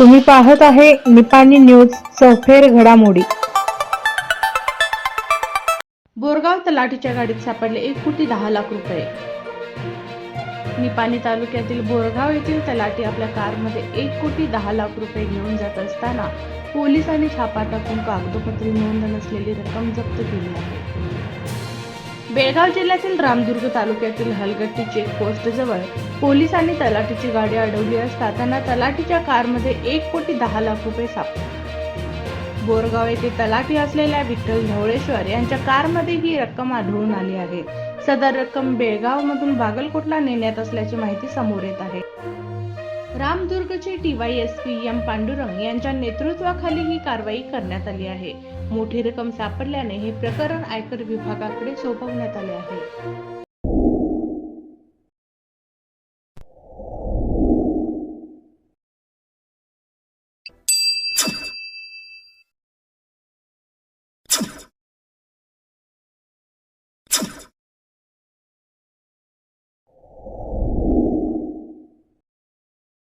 तुम्ही पाहत आहे निपाणी न्यूज चौफेर घडामोडी. बोरगाव तलाठीच्या गाडीत सापडले एक कोटी दहा लाख रुपये. निपाणी तालुक्यातील बोरगाव येथील तलाठी आपल्या कारमध्ये एक कोटी दहा लाख रुपये घेऊन जात असताना पोलिसांनी छापा टाकून कागदोपत्री नोंद नसलेली रक्कम जप्त केली आहे. बेळगाव जिल्ह्यातील रामदुर्ग तालुक्यातील हलगट्टी चेकपोस्ट जवळ पोलिसांनी तलाठीची गाडी अडवली असता त्यांना तलाठीच्या कारमध्ये एक कोटी दहा लाख रुपये सापडले. बोरगाव येथे तलाठी असलेल्या विठ्ठल ढवळेश्वर यांच्या कारमध्ये ही रक्कम आढळून आली आहे. सदर रक्कम बेळगाव मधून बागलकोटला नेण्यात असल्याची माहिती समोर येत आहे. रामदुर्गचे टीवायएसपी एम पांडुरंग यांच्या नेतृत्वाखाली ही कारवाई करण्यात आली आहे. मोठी रक्कम सापडल्याने हे प्रकरण आयकर विभागाकडे सोपवण्यात आले आहे.